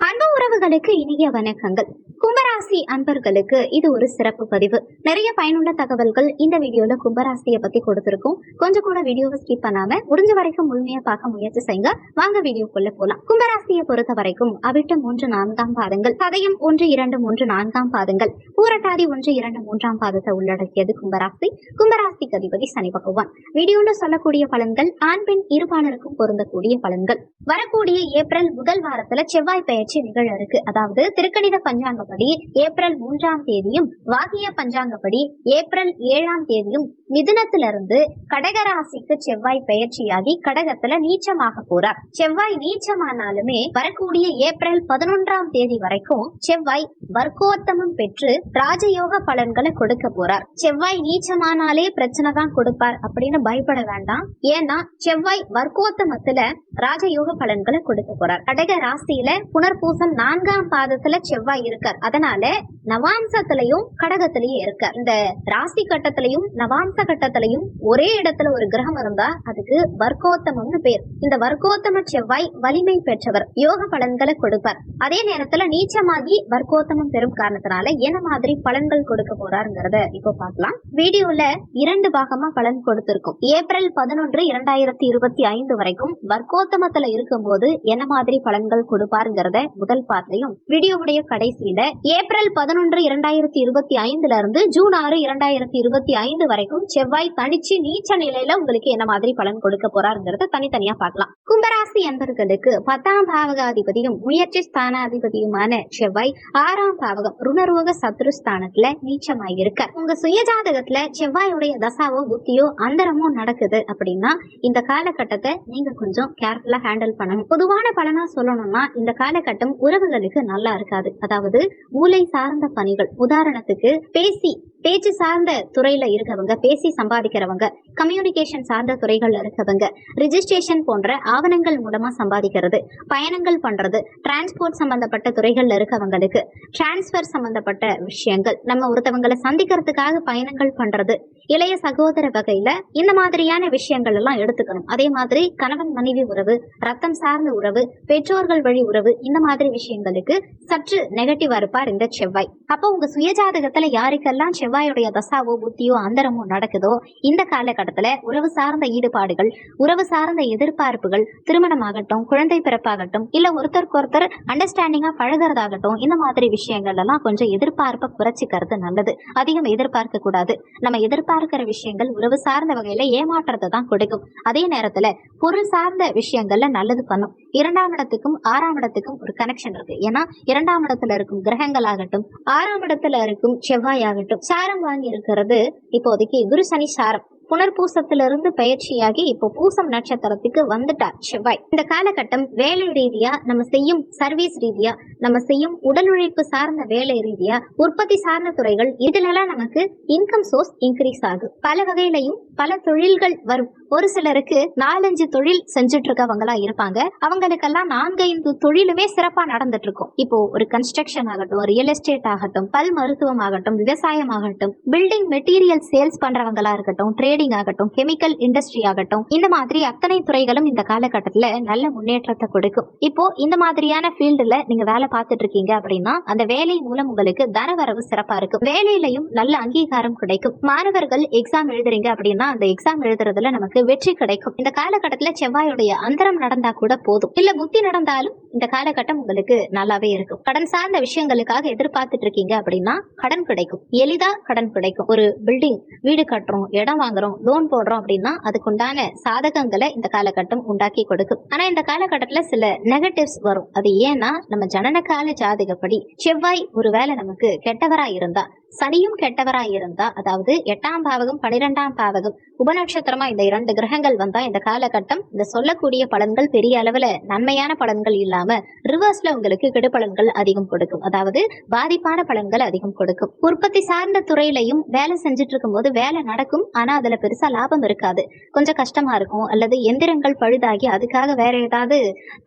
அன்பு உறவுகளுக்கு இனிய வணக்கங்கள். கும்பராசி அன்பர்களுக்கு இது ஒரு சிறப்பு பதிவு. நிறைய பயனுள்ள தகவல்கள் இந்த வீடியோல கும்பராசியை பத்தி கொடுத்திருக்கோம். கொஞ்சம் கூட வீடியோவை ஸ்கிப் பண்ணாம முடிஞ்ச வரைக்கும் முழுமையா பார்க்க முயற்சி செய்யுங்க. வாங்க வீடியோக்குள்ள போலாம். கும்பராசியை பொறுத்த வரைக்கும் அவிட்ட மூன்று நான்காம் பாதங்கள் சதயம் ஒன்று இரண்டு மூன்று நான்காம் பாதங்கள் பூரட்டாதி ஒன்று இரண்டு மூன்றாம் பாதத்தை உள்ளடக்கியது கும்பராசி. கும்பராசிக்கு அதிபதி சனி பகவான். வீடியோல சொல்லக்கூடிய பலன்கள் ஆண் பெண் இருபாலருக்கும் பொருந்தக்கூடிய பலன்கள். வரக்கூடிய ஏப்ரல் முதல் வாரத்துல செவ்வாய் பயிற்சி நிகழ இருக்கு. அதாவது திருக்கணித பஞ்சாங்கப்படி ஏப்ரல் மூன்றாம் தேதியும் வாகிய பஞ்சாங்கப்படி ஏப்ரல் ஏழாம் தேதியும் மிதுனத்திலிருந்து கடகராசிக்கு செவ்வாய் பெயர்ச்சியாகி கடகத்துல நீச்சமாக போறார். செவ்வாய் நீச்சமானாலுமே வரக்கூடிய ஏப்ரல் பதினொன்றாம் தேதி வரைக்கும் செவ்வாய் வர்க்கோத்தமம் பெற்று ராஜயோக பலன்களை கொடுக்க போறார். செவ்வாய் நீச்சமானாலே பிரச்சனை தான் கொடுப்பார் அப்படின்னு பயப்பட வேண்டாம். ஏன்னா செவ்வாய் வர்க்கோத்தமத்துல ராஜயோக பலன்களை கொடுக்க போறார். கடக ராசியில புனர்பூசம் நான்காம் பாதத்துல செவ்வாய் இருக்கார். அதனால நவாம்சத்திலையும் கடகத்திலையும் இருக்கார் இந்த ராசி கட்டத்திலையும் நவாம்ச கட்டத்திலையும் ஒரே இடத்துல ஒரு கிரகம் இருந்தா அதுக்கு வர்க்கோத்தமம்னு பேர். இந்த வர்க்கோத்தம செவ்வாய் வலிமை பெற்றவர். யோக பலன்களை கொடுப்பார். அதே நேரத்துல நீச்சமாகி வர்க்கோத்தமம் பெறும் காரணத்தினால என்ன மாதிரி பலன்கள் கொடுக்க போறாருங்கிறத இப்போ பார்க்கலாம். வீடியோல இரண்டு பாகமா பலன் கொடுத்திருக்கும். ஏப்ரல் பதினொன்று இரண்டாயிரத்தி இருபத்தி ஐந்து வரைக்கும் வர்க்கோத்தமத்துல இருக்கும்போது என்ன மாதிரி பலன்கள் கொடுப்பாருங்கிறத முதல் பார்த்தையும் வீடியோவுடைய கடைசியில ஏப்ரல் பதினொன்று பதினொன்று இரண்டாயிரத்தி இருபத்தி ஐந்துல இருந்து ஜூன் ஆறு இரண்டாயிரத்தி இருபத்தி ஐந்து வரைக்கும் செவ்வாய் தனிச்சு நீச்ச நிலையில உங்களுக்கு என்ன மாதிரி பலன் கொடுக்க போறாருங்கிறத தனித்தனியா பார்க்கலாம். கும்பராசி என்பர்களுக்கு பத்தாம் பாவகாதிபதியும் முயற்சி ஸ்தானாதிபதியுமான செவ்வாய் ஆறாம் பாவகம் ருணரோக சத்ரு ஸ்தானத்துல நீச்சமாயிருக்க உங்க சுயஜாதகத்துல செவ்வாயுடைய தசாவோ புத்தியோ அந்தரமோ நடக்குது அப்படின்னா இந்த காலகட்டத்தை நீங்க கொஞ்சம் கேர்ஃபுல்லா ஹேண்டில் பண்ணணும். பொதுவான பலனா சொல்லணும்னா இந்த காலகட்டம் உறவுகளுக்கு நல்லா இருக்காது. அதாவது மூளை சார்ந்த பணிகள். உதாரணத்துக்கு பேசி பேச்சு சார்ந்த துறையில இருக்கவங்க பேசி சம்பாதிக்கிறவங்க கம்யூனிகேஷன் சார்ந்த துறைகள்ல இருக்கவங்க ரிஜிஸ்ட்ரேஷன் போன்ற ஆவணங்கள் மூலமா சம்பாதிக்கிறது பயணங்கள் பண்றது டிரான்ஸ்போர்ட் சம்பந்தப்பட்ட துறைகள்ல இருக்கவங்களுக்கு டிரான்ஸ்பர் சம்பந்தப்பட்ட விஷயங்கள் நம்ம ஒருத்தவங்களை சந்திக்கிறதுக்காக பயணங்கள் பண்றது இளைய சகோதர வகையில இந்த மாதிரியான விஷயங்கள் எல்லாம் எடுத்துக்கணும். அதே மாதிரி கணவன் மனைவி உறவு ரத்தம் சார்ந்த உறவு பெற்றோர்கள் வழி உறவு இந்த மாதிரி விஷயங்களுக்கு சற்று நெகட்டிவா இருப்பார் இந்த செவ்வாய். அப்போ உங்க சுயஜாதகத்துல யாருக்கெல்லாம் செவ்வாயுடைய தசாவோ புத்தியோ அந்தரமோ நடக்குதோ இந்த காலகட்டத்துல உறவு சார்ந்த ஈடுபாடுகள் உறவு சார்ந்த எதிர்பார்ப்புகள் திருமணமாகட்டும் குழந்தை பிறப்பாகட்டும் இல்ல ஒருத்தருக்கு ஒருத்தர் அண்டர்ஸ்டாண்டிங்கா பழகுறதாகட்டும் இந்த மாதிரி விஷயங்கள் எல்லாம் கொஞ்சம் எதிர்பார்ப்பை குறைச்சிக்கிறது நல்லது. அதிகம் எதிர்பார்க்க கூடாது நம்ம எதிர்பார்க்கிற விஷயங்கள் உறவு சார்ந்த வகையில ஏமாற்றத்தை தான் கொடுக்கும். அதே நேரத்துல பொருள் சார்ந்த விஷயங்கள்ல நல்லது பண்ணும். இரண்டாம் இடத்துக்கும் ஆறாம் இடத்துக்கும் ஒரு கனெக்ஷன் இருக்கு. ஏன்னா இரண்டாம் இடத்துல இருக்கும் கிரகங்கள் ஆகட்டும் ஆறாம் இடத்துல இருக்கும் செவ்வாய் ஆகட்டும் சாரம் வாங்கி இருக்கிறது இப்போதைக்கு குரு சனி சாரம். புனர்பூசத்திலிருந்து பயிற்சியாகி இப்போ பூசம் நட்சத்திரத்துக்கு வந்துட்டார் செவ்வாய். இந்த காலகட்டம் வேலை ரீதியா நம்ம செய்யும் சர்வீஸ் ரீதியா நம்ம செய்யும் உடல் உழைப்பு சார்ந்த வேலை ரீதியா உற்பத்தி சார்ந்த துறைகள் இதுலலாம் நமக்கு இன்கம் சோர்ஸ் இன்க்ரீஸ் ஆகும் பல வகையிலையும் பல தொழில்கள் வரும். ஒரு சிலருக்கு நாலஞ்சு தொழில் செஞ்சுட்டு இருக்கவங்களா இருப்பாங்க. அவங்களுக்கெல்லாம் நான்கைந்து தொழிலுமே சிறப்பா நடந்துட்டு இருக்கும் இப்போ ஒரு கன்ஸ்ட்ரக்ஷன் ஆகட்டும் ரியல் எஸ்டேட் ஆகட்டும் பல் மருத்துவம் ஆகட்டும் விவசாயம் ஆகட்டும் பில்டிங் மெட்டீரியல் சேல்ஸ் பண்றவங்களா இருக்கட்டும் ட்ரேடிங் ஆகட்டும் கெமிக்கல் இண்டஸ்ட்ரி ஆகட்டும் இந்த மாதிரி அத்தனை துறைகளும் இந்த காலகட்டத்துல நல்ல முன்னேற்றத்தை கொடுக்கும். இப்போ இந்த மாதிரியான ஃபீல்டுல நீங்க வேலை பார்த்துட்டு இருக்கீங்க அப்படின்னா அந்த வேலை மூலம் உங்களுக்கு தனவரவு சிறப்பா இருக்கும். வேலையிலையும் நல்ல அங்கீகாரம் கிடைக்கும். மாணவர்கள் எக்ஸாம் எழுதுறீங்க அப்படின்னா அந்த எக்ஸாம் எழுதுறதுல நமக்கு வெற்றி கிடைக்கும். இந்த காலகட்டத்துல செவ்வாயுடைய அந்தரம் நடந்தா கூட போதும். இல்ல புத்தி நடந்தாலும் இந்த காலகட்டம் உங்களுக்கு நல்லாவே இருக்கும். கடன் சார்ந்த விஷயங்களுக்காக எதிர்பார்த்துட்டு இருக்கீங்க அப்படின்னா கடன் கிடைக்கும். எளிதா கடன் கிடைக்கும். ஒரு பில்டிங் வீடு கட்டுறோம் இடம் வாங்குறோம் லோன் போடுறோம் அப்படின்னா அதுக்குண்டான சாதகங்களை இந்த காலகட்டம் உண்டாக்கி கொடுக்கும். ஆனா இந்த காலகட்டத்துல சில நெகட்டிவ்ஸ் வரும். அது ஏன்னா நம்ம ஜனன கால ஜாதகப்படி செவ்வாய் ஒருவேளை நமக்கு கெட்டவரா இருந்தா சனியும் கெட்டவரா இருந்தா அதாவது எட்டாம் பாவகம் பனிரெண்டாம் பாவகம் உபநட்சத்திரமா இந்த இரண்டு கிரகங்கள் வந்தா இந்த காலகட்டம் இந்த சொல்லக்கூடிய பலன்கள் பெரிய அளவுல நன்மையான பலன்கள் இல்லாம ரிவர்ஸ்ல உங்களுக்கு கெடுபலன்கள் அதிகம் கொடுக்கும். அதாவது பாதிப்பான பலன்கள் அதிகம் கொடுக்கும். உற்பத்தி சார்ந்த துறையிலையும் வேலை செஞ்சுட்டு இருக்கும்போது வேலை நடக்கும் ஆனா அதுல பெருசா லாபம் இருக்காது. கொஞ்சம் கஷ்டமா இருக்கும். அல்லது எந்திரங்கள் பழுதாகி அதுக்காக வேற ஏதாவது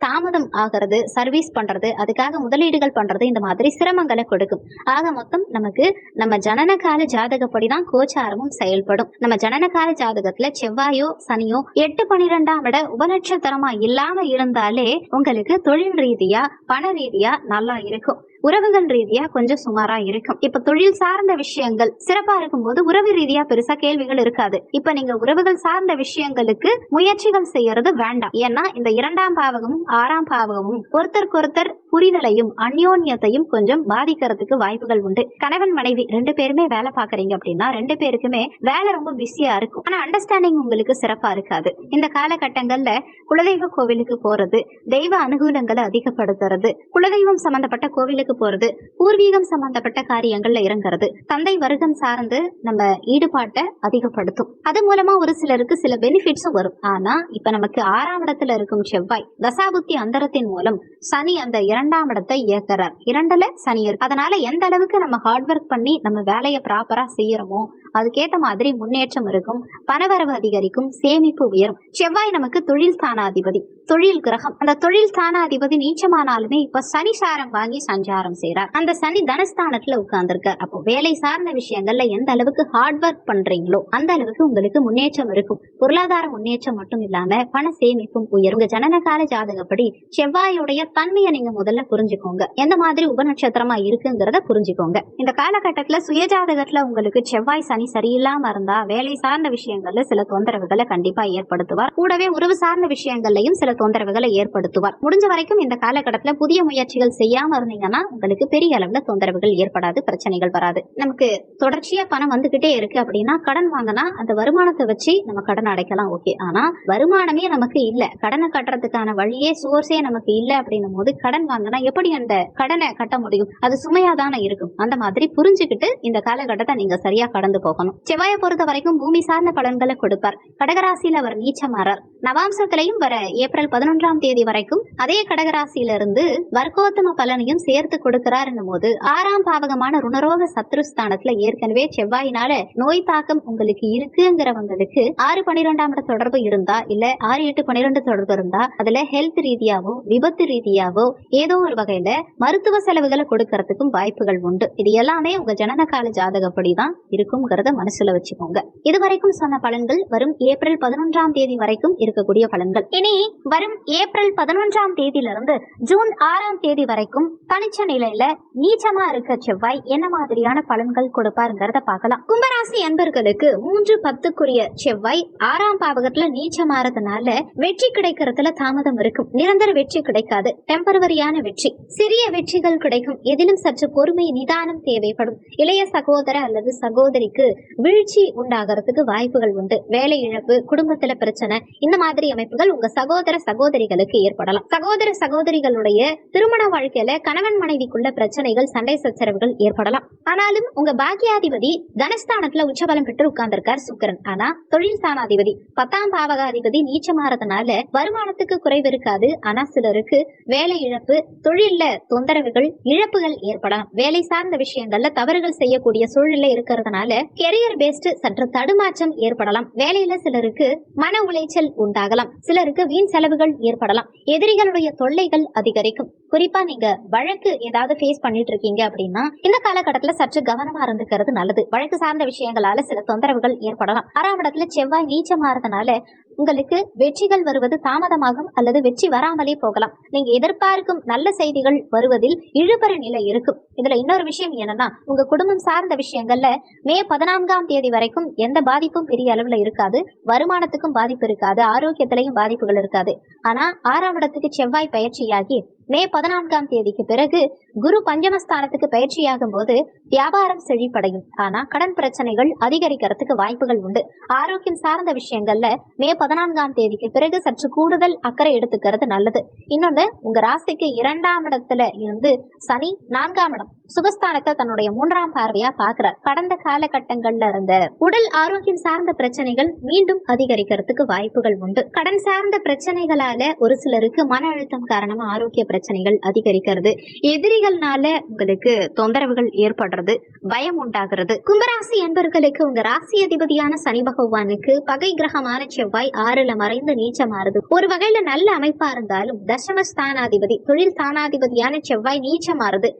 தாமதம் ஆகிறது சர்வீஸ் பண்றது அதுக்காக முதலீடுகள் பண்றது இந்த மாதிரி சிரமங்களை கொடுக்கும். ஆக மொத்தம் நமக்கு நம்ம ஜனனகால ஜாதகப்படி தான் கோச்சாரமும் செயல்படும். நம்ம ஜனனகால ஜாதகத்துல செவ்வாயோ சனியோ எட்டு பனிரெண்டாம் விட உபநட்சத்திரமா இல்லாம இருந்தாலே உங்களுக்கு தொழில் ரீதியா பண ரீதியா நல்லா இருக்கும். உறவுகள் ரீதியா கொஞ்சம் சுமாரா இருக்கும். இப்ப தொழில் சார்ந்த விஷயங்கள் சிறப்பா இருக்கும்போது உறவு ரீதியா பெருசா கேள்விகள் இருக்காது. இப்ப நீங்க உறவுகள் சார்ந்த விஷயங்களுக்கு முயற்சிகள் செய்யறது வேண்டாம். ஏன்னா இந்த இரண்டாம் பாவகமும் ஆறாம் பாவகமும் ஒருத்தருக்கொருத்தர் புரிதலையும் அந்யோன்யத்தையும் கொஞ்சம் பாதிக்கிறதுக்கு வாய்ப்புகள் உண்டு. கணவன் மனைவி ரெண்டு பேருமே வேலை பாக்குறீங்க அப்படின்னா ரெண்டு பேருக்குமே வேலை ரொம்ப பிஸியா இருக்கும். ஆனா அண்டர்ஸ்டாண்டிங் உங்களுக்கு சிறப்பா இருக்காது. இந்த காலகட்டங்கள்ல குலதெய்வ கோவிலுக்கு போறது தெய்வ அனுகூலங்களை அதிகப்படுத்துறது குலதெய்வம் சம்பந்தப்பட்ட கோவிலுக்கு போறது பூர்வீகம் சம்பந்தப்பட்ட காரியங்கள்ல இறங்குறது. தந்தை வருகம் சார்ந்து நம்ம ஈடுபாட்டை அதிகப்படுத்தும். அது மூலமா ஒரு சிலருக்கு சில பெனிஃபிட்ஸும் வரும். ஆனா இப்ப நமக்கு ஆறாம் இடத்துல இருக்கும் செவ்வாய் தசாபுத்தி அந்தரத்தின் மூலம் சனி அந்த இரண்டாம் இடத்தை இயக்குறார். இரண்டுல சனி அதனால எந்த அளவுக்கு நம்ம ஹார்ட் ஒர்க் பண்ணி நம்ம வேலையை ப்ராப்பரா செய்யறோமோ அதுக்கேற்ற மாதிரி முன்னேற்றம் இருக்கும் பணவரவு அதிகரிக்கும் சேமிப்பு உயரும். செவ்வாய் நமக்கு தொழில் ஸ்தானாதிபதி. தொழில் கிரகம். அந்த தொழில் ஸ்தானாதிபதி நீச்சமானாலுமே இப்ப சனி சாரம் வாங்கி சஞ்சாரம் செய்யறார் அந்த சனி தனஸ்தானத்துல உட்கார்ந்துருக்கார் அப்போ வேலை சார்ந்த விஷயங்கள்ல எந்த அளவுக்கு ஹார்ட் ஒர்க் பண்றீங்களோ அந்த அளவுக்கு உங்களுக்கு முன்னேற்றம் இருக்கும். பொருளாதார முன்னேற்றம் மட்டும் இல்லாம பண சேமிப்பும் உயரும். உங்க ஜனனகால ஜாதகப்படி செவ்வாயுடைய தன்மையை நீங்க முதல்ல புரிஞ்சுக்கோங்க. எந்த மாதிரி உபநட்சத்திரமா இருக்குங்கிறத புரிஞ்சுக்கோங்க. இந்த காலகட்டத்துல சுயஜாதகத்துல உங்களுக்கு செவ்வாய் சனி சரியில்லாம இருந்தா வேலை சார்ந்த விஷயங்கள்ல சில தொந்தரவுகளை கண்டிப்பா ஏற்படுத்துவார். கூடவே உறவு சார்ந்த விஷயங்கள்லயும் சில தொந்தரவுகளை ஏற்படுத்துவார். முடிஞ்ச வரைக்கும் இந்த காலகட்டத்துல புதிய முயற்சிகள் செய்யாம இருந்தீங்கன்னா உங்களுக்கு பெரிய அளவுல தொந்தரவுகள் ஏற்படாது பிரச்சனைகள் வராது. நமக்கு தொடர்ச்சியா பணம் வந்துகிட்டே இருக்கு அப்படின்னா கடன் வாங்கினா அந்த வருமானத்தை வச்சு நம்ம கடன் அடைக்கலாம் ஓகே. ஆனா வருமானமே நமக்கு இல்ல. கடனை கட்டுறதுக்கான வழியே சோர்ஸே நமக்கு இல்ல அப்படின்னும் போது கடன் வாங்கினா எப்படி அந்த கடனை கட்ட முடியும்? அது சுமையா தானே இருக்கும். அந்த மாதிரி புரிஞ்சுக்கிட்டு இந்த காலகட்டத்தை நீங்க சரியா கடந்து போகணும். செவ்வாயை பொறுத்த வரைக்கும் பூமி சார்ந்த பலன்களை கொடுப்பார். கடகராசியில் அவர் நீச்சமாறார். நவாம்சத்திலையும் வர ஏப்ரல் பதினொன்றாம் தேதி வரைக்கும் அதே கடகராசியில இருந்து வர்க்கோத்தம பலனையும் சேர்த்து கொடுக்கிறார் போது ஆறாம் பாவகமான ருணரோக சத்ருஸ்தானத்துல ஏற்கனவே செவ்வாயினால நோய் தாக்கம் உங்களுக்கு இருக்குங்கிறவங்களுக்கு ஆறு பன்னிரெண்டாம் இட தொடர்பு இருந்தா இல்ல ஆறு எட்டு பனிரெண்டு தொடர்பு இருந்தா அதுல ஹெல்த் ரீதியாவோ விபத்து ரீதியாவோ ஏதோ ஒரு வகையில மருத்துவ செலவுகளை கொடுக்கறதுக்கும் வாய்ப்புகள் உண்டு. இது எல்லாமே உங்க ஜனனகால கால ஜாதகப்படிதான் இருக்கும்ங்கிறத மனசுல வச்சுக்கோங்க. இதுவரைக்கும் சொன்ன பலன்கள் வரும் ஏப்ரல் பதினொன்றாம் தேதி வரைக்கும் இருக்கும். இருக்கக்கூடிய பலன்கள். இனி வரும் ஏப்ரல் பதினொன்றாம் தேதியிலிருந்து ஜூன் ஆறாம் தேதி வரைக்கும் தனிச்ச நிலையில நீச்சமா இருக்க செவ்வாய் என்ன மாதிரியான பலன்கள் கொடுப்பாருங்கிறத பார்க்கலாம். கும்பராசி அன்பர்களுக்கு மூன்று பத்துக்குரிய செவ்வாய் ஆறாம் பாவகத்துல நீச்சமாறதுனால வெற்றி கிடைக்கிறதுல தாமதம் இருக்கும். நிரந்தர வெற்றி கிடைக்காது. டெம்பரவரியான வெற்றி. சிறிய வெற்றிகள் கிடைக்கும். எதிலும் சற்று பொறுமை நிதானம் தேவைப்படும். இளைய சகோதர அல்லது சகோதரிக்கு வீழ்ச்சி உண்டாகிறதுக்கு வாய்ப்புகள் உண்டு. வேலை இழப்பு குடும்பத்துல பிரச்சனை இந்த மாதிரி அமைப்புகள் உங்க சகோதர சகோதரிகளுக்கு ஏற்படலாம். சகோதர சகோதரிகளுடைய திருமண வாழ்க்கையில கணவன் மனைவிக்குள்ள பிரச்சனைகள் சண்டை சச்சரவுகள் ஏற்படலாம். ஆனாலும் உங்க பாக்கியாதிபதி தனஸ்தானத்துல உச்சபலம் பெற்று உட்கார்ந்திருக்கார் சுக்கரன். ஆனா தொழில் ஸ்தானாதிபதி பத்தாம் பாவகாதிபதி நீச்சமாறதுனால வருமானத்துக்கு குறைவு இருக்காது. ஆனா சிலருக்கு வேலை இழப்பு தொழில்ல தொந்தரவுகள் இழப்புகள் ஏற்படலாம். வேலை சார்ந்த விஷயங்கள்ல தவறுகள் செய்யக்கூடிய சூழ்நிலை இருக்கிறதுனால கெரியர் பேஸ்ட் சற்று தடுமாற்றம் ஏற்படலாம். வேலையில சிலருக்கு மன உளைச்சல் உண்டாகலாம். சிலருக்கு வீண் செலவுகள் ஏற்படலாம். எதிரிகளுடைய தொல்லைகள் அதிகரிக்கும். குறிப்பா நீங்க வழக்கு ஏதாவது ஃபேஸ் பண்ணிட்டு இருக்கீங்க அப்படின்னா இந்த காலகட்டத்துல சற்று கவனமா இருந்துக்கிறது நல்லது. வழக்கு சார்ந்த விஷயங்களால சில தொந்தரவுகள் ஏற்படலாம். ஆறாம் இடத்துல செவ்வாய் நீச்சமாறதுனால உங்களுக்கு வெற்றிகள் வருவது தாமதமாகும் அல்லது வெற்றி வராமலே போகலாம். நீங்க எதிர்பார்க்கும் நல்ல செய்திகள் வருவதில் இழுபற நிலை இருக்கும். இதுல இன்னொரு விஷயம் என்னன்னா உங்க குடும்பம் சார்ந்த விஷயங்கள்ல மே பதினான்காம் தேதி வரைக்கும் எந்த பாதிப்பும் பெரிய அளவுல இருக்காது. வருமானத்துக்கும் பாதிப்பு இருக்காது. ஆரோக்கியத்திலையும் பாதிப்புகள் இருக்காது. ஆனா ஆறாம் இடத்துக்கு செவ்வாய் பயிற்சியாகி மே பதினான்காம் தேதிக்கு பிறகு குரு பஞ்சமஸ்தானத்துக்கு பயிற்சியாகும் போது வியாபாரம் செழிப்படையும். ஆனா கடன் பிரச்சனைகள் அதிகரிக்கிறதுக்கு வாய்ப்புகள் உண்டு. ஆரோக்கியம் சார்ந்த விஷயங்கள்ல மே பதினான்காம் தேதிக்கு பிறகு சற்று கூடுதல் அக்கறை எடுத்துக்கிறது நல்லது. இன்னொன்னு உங்க ராசிக்கு இரண்டாம் இடத்துல இருந்து சனி நான்காம் இடம். சுகஸ்தானத்தை தன்னுடைய மூன்றாம் பார்வையா பாக்குறார் கடந்த காலகட்டங்கள்ல இருந்த உடல் ஆரோக்கியம் சார்ந்த பிரச்சனைகள் மீண்டும் அதிகரிக்கிறதுக்கு வாய்ப்புகள் உண்டு. கடன் சார்ந்த பிரச்சனைகளால ஒரு சிலருக்கு மன அழுத்தம் காரணமா ஆரோக்கிய பிரச்சனைகள் அதிகரிக்கிறது. எதிரிகள்னால உங்களுக்கு தொந்தரவுகள் ஏற்படுறது பயம் உண்டாகிறது. கும்பராசி என்பர்களுக்கு உங்க ராசி அதிபதியான சனி பகவானுக்கு பகை கிரகமான செவ்வாய் ஆறுல மறைந்து நீச்சமாறுது ஒரு வகையில நல்ல அமைப்பா இருந்தாலும் தசம ஸ்தானாதிபதி தொழில் ஸ்தானாதிபதியான செவ்வாய் நீச்சமாறுது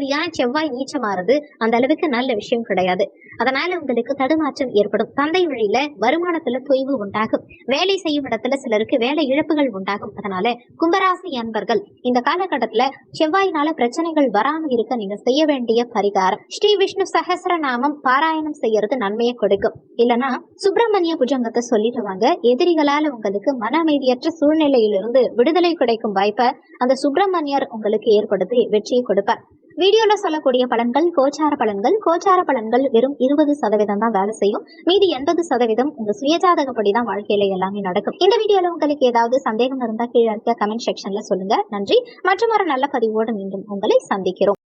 யோகாதிபதியான செவ்வாய் நீச்சமாறுது அந்த அளவுக்கு நல்ல விஷயம் கிடையாது. அதனால உங்களுக்கு தடுமாற்றம் ஏற்படும். தந்தை வழியில வருமானத்துல தொய்வு உண்டாகும். வேலை செய்யும் இடத்துல சிலருக்கு வேலை இழப்புகள் உண்டாகும். அதனால கும்பராசி அன்பர்கள் இந்த காலகட்டத்துல செவ்வாயினால பிரச்சனைகள் வராம இருக்க நீங்க செய்ய வேண்டிய பரிகாரம். ஸ்ரீ விஷ்ணு சஹசிர நாமம் பாராயணம் செய்யறது நன்மையை கொடுக்கும். இல்லனா சுப்பிரமணிய புஜங்கத்தை சொல்லிட்டு வாங்க. எதிரிகளால உங்களுக்கு மன அமைதியற்ற சூழ்நிலையிலிருந்து விடுதலை கிடைக்கும் வாய்ப்பை அந்த சுப்பிரமணியர் உங்களுக்கு ஏற்படுத்தி வெற்றியை கொடுப்பார். வீடியோல சொல்லக்கூடிய பலன்கள் கோச்சார பலன்கள். கோச்சார பலன்கள் வெறும் இருபது சதவீதம் தான் வேலை செய்யும். மீதி எண்பது சதவீதம் உங்க சுயஜாதகப்படி தான் வாழ்க்கையில எல்லாமே நடக்கும். இந்த வீடியோல உங்களுக்கு ஏதாவது சந்தேகம் இருந்தா கீழே இருக்க கமெண்ட் செக்ஷன்ல சொல்லுங்க. நன்றி. மற்றும் ஒரு நல்ல பதிவோடு மீண்டும் உங்களை சந்திக்கிறோம்.